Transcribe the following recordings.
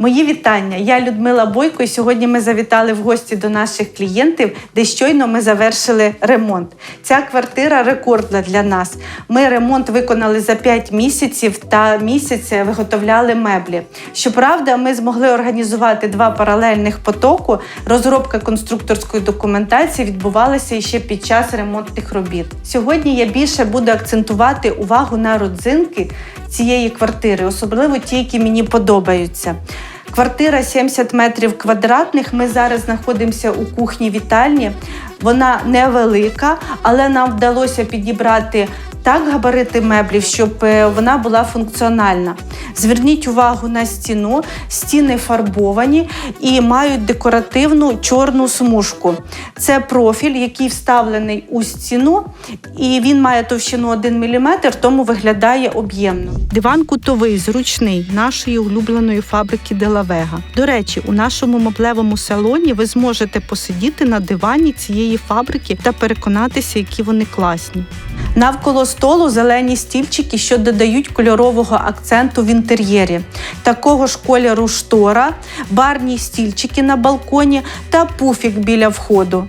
Мої вітання. Я Людмила Бойко. і Сьогодні ми завітали в гості до наших клієнтів, де щойно ми завершили ремонт. Ця квартира рекордна для нас. Ми ремонт виконали за 5 місяців та місяць виготовляли меблі. Щоправда, ми змогли організувати два паралельних потоку. Розробка конструкторської документації відбувалася іще під час ремонтних робіт. Сьогодні я більше буду акцентувати увагу на родзинки цієї квартири, особливо ті, які мені подобаються. Квартира 70 метрів квадратних. Ми зараз знаходимося у кухні вітальні. Вона невелика, але нам вдалося підібрати так габарити меблів, щоб е, вона була функціональна. Зверніть увагу на стіну. Стіни фарбовані і мають декоративну чорну смужку. Це профіль, який вставлений у стіну, і він має товщину 1 мм, тому виглядає об'ємно. Диван кутовий, зручний, нашої улюбленої фабрики Делавега. До речі, у нашому меблевому салоні ви зможете посидіти на дивані цієї фабрики та переконатися, які вони класні. Навколо столу зелені стільчики, що додають кольорового акценту в інтер'єрі. Такого ж кольору штора, барні стільчики на балконі та пуфік біля входу.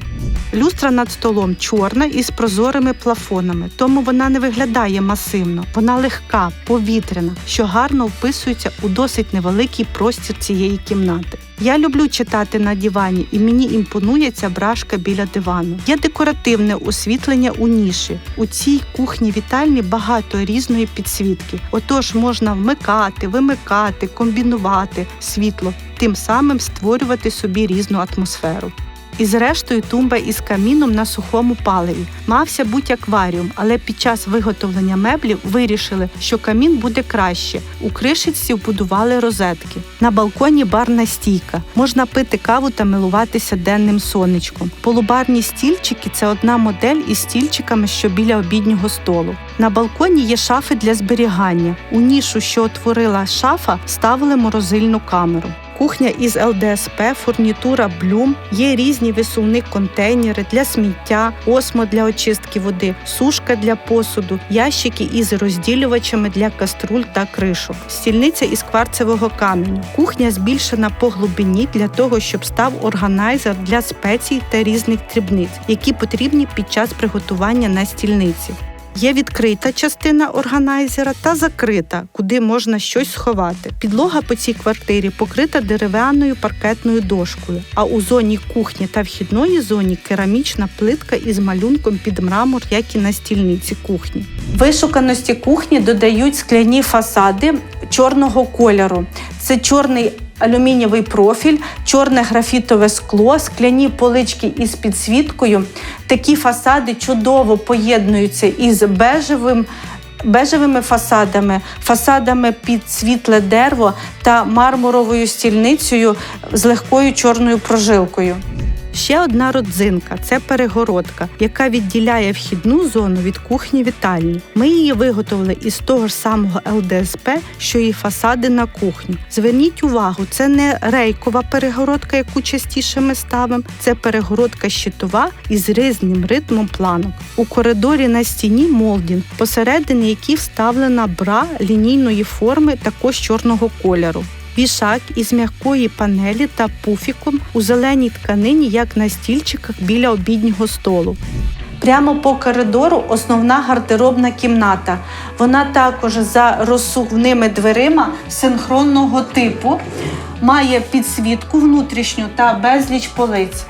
Люстра над столом чорна із прозорими плафонами, тому вона не виглядає масивно. Вона легка, повітряна, що гарно вписується у досить невеликий простір цієї кімнати. Я люблю читати на дивані, і мені імпонує ця брашка біля дивану. Є декоративне освітлення у ніші. У цій кухні вітальні багато різної підсвітки. Отож можна вмикати, вимикати, комбінувати світло, тим самим створювати собі різну атмосферу. І зрештою тумба із каміном на сухому паливі. Мався будь акваріум, але під час виготовлення меблів вирішили, що камін буде краще. У кришечці вбудували розетки. На балконі барна стійка. Можна пити каву та милуватися денним сонечком. Полубарні стільчики це одна модель із стільчиками, що біля обіднього столу. На балконі є шафи для зберігання. У нішу, що утворила шафа, ставили морозильну камеру. Кухня із ЛДСП, фурнітура Блюм, є різні висувні контейнери для сміття, осмо для очистки води, сушка для посуду, ящики із розділювачами для каструль та кришок, стільниця із кварцевого каменю. Кухня збільшена по глибині для того, щоб став органайзер для спецій та різних дрібниць, які потрібні під час приготування на стільниці. Є відкрита частина органайзера та закрита, куди можна щось сховати. Підлога по цій квартирі покрита дерев'яною паркетною дошкою, а у зоні кухні та вхідної зоні керамічна плитка із малюнком під мрамор, як і на стільниці кухні. Вишуканості кухні додають скляні фасади чорного кольору. Це чорний алюмінієвий профіль, чорне графітове скло, скляні полички із підсвіткою. Такі фасади чудово поєднуються із бежевим. Бежевими фасадами, фасадами під світле дерево та мармуровою стільницею з легкою чорною прожилкою. Ще одна родзинка це перегородка, яка відділяє вхідну зону від кухні вітальні. Ми її виготовили із того ж самого ЛДСП, що і фасади на кухню. Зверніть увагу, це не рейкова перегородка, яку частіше ми ставимо. Це перегородка щитова із різним ритмом планок. У коридорі на стіні молдінг, посередині який вставлена бра лінійної форми, також чорного кольору вішак із м'якої панелі та пуфіком у зеленій тканині, як на стільчиках біля обіднього столу. Прямо по коридору основна гардеробна кімната. Вона також за розсувними дверима синхронного типу, має підсвітку внутрішню та безліч полиць.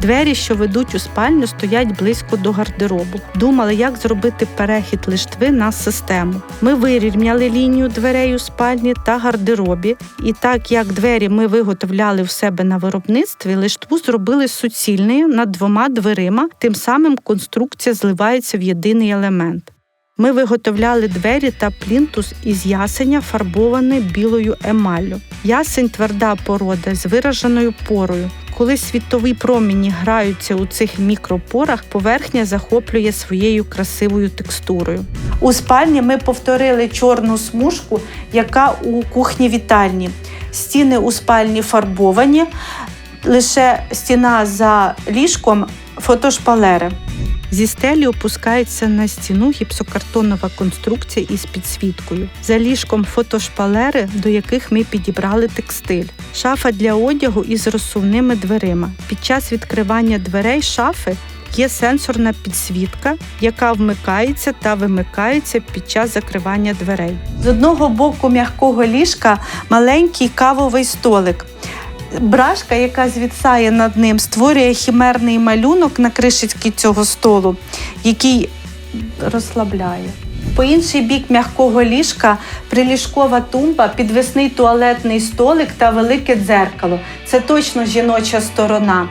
Двері, що ведуть у спальню, стоять близько до гардеробу. Думали, як зробити перехід лиштви на систему. Ми вирівняли лінію дверей у спальні та гардеробі, і так як двері ми виготовляли в себе на виробництві, лиштву зробили суцільною над двома дверима, тим самим конструкція зливається в єдиний елемент. Ми виготовляли двері та плінтус із ясеня, фарбований білою емаллю. Ясень тверда порода з вираженою порою. Коли світові промені граються у цих мікропорах, поверхня захоплює своєю красивою текстурою. У спальні ми повторили чорну смужку, яка у кухні вітальні. Стіни у спальні фарбовані, лише стіна за ліжком фотошпалери. Зі стелі опускається на стіну гіпсокартонова конструкція із підсвіткою. За ліжком фотошпалери, до яких ми підібрали текстиль. Шафа для одягу із розсувними дверима. Під час відкривання дверей шафи є сенсорна підсвітка, яка вмикається та вимикається під час закривання дверей. З одного боку м'якого ліжка маленький кавовий столик. Брашка, яка звісає над ним, створює хімерний малюнок на кришечці цього столу, який розслабляє. По інший бік м'якого ліжка приліжкова тумба, підвісний туалетний столик та велике дзеркало. Це точно жіноча сторона.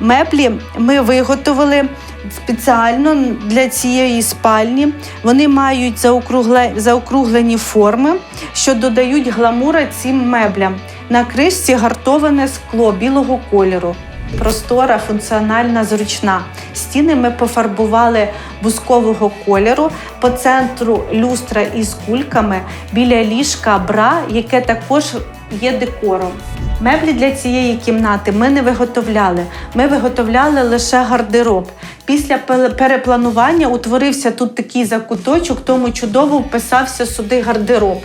Меблі ми виготовили спеціально для цієї спальні. Вони мають заокругле- заокруглені форми, що додають гламура цим меблям. На кришці гартоване скло білого кольору. Простора, функціональна, зручна. Стіни ми пофарбували бускового кольору. По центру люстра із кульками, біля ліжка бра, яке також є декором. Меблі для цієї кімнати ми не виготовляли. Ми виготовляли лише гардероб. Після перепланування утворився тут такий закуточок, тому чудово вписався сюди гардероб.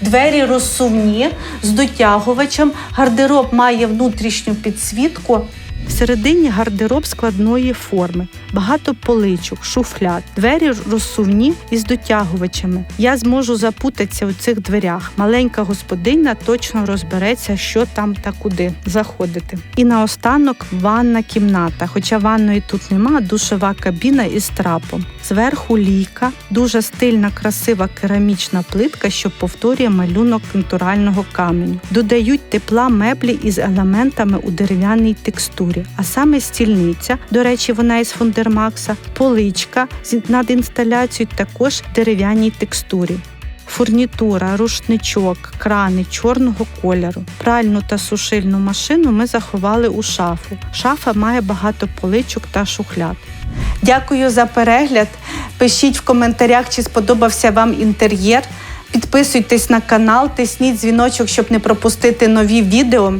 Двері розсувні з дотягувачем. Гардероб має внутрішню підсвітку. Всередині гардероб складної форми, багато поличок, шуфляд, двері розсувні із дотягувачами. Я зможу запутатися у цих дверях. Маленька господиня точно розбереться, що там та куди заходити. І наостанок ванна кімната. Хоча ванної тут нема, душова кабіна із трапом. Зверху лійка, дуже стильна, красива керамічна плитка, що повторює малюнок натурального каменю. Додають тепла меблі із елементами у дерев'яній текстурі, а саме стільниця, до речі, вона із фундермакса, поличка над інсталяцією також дерев'яній текстурі. Фурнітура, рушничок, крани чорного кольору. Пральну та сушильну машину ми заховали у шафу. Шафа має багато поличок та шухляд. Дякую за перегляд. Пишіть в коментарях, чи сподобався вам інтер'єр. Підписуйтесь на канал, тисніть дзвіночок, щоб не пропустити нові відео.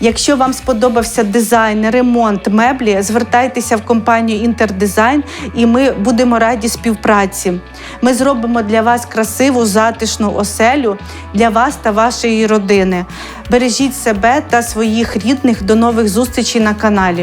Якщо вам сподобався дизайн, ремонт, меблі, звертайтеся в компанію Інтердизайн і ми будемо раді співпраці. Ми зробимо для вас красиву, затишну оселю для вас та вашої родини. Бережіть себе та своїх рідних. До нових зустрічей на каналі.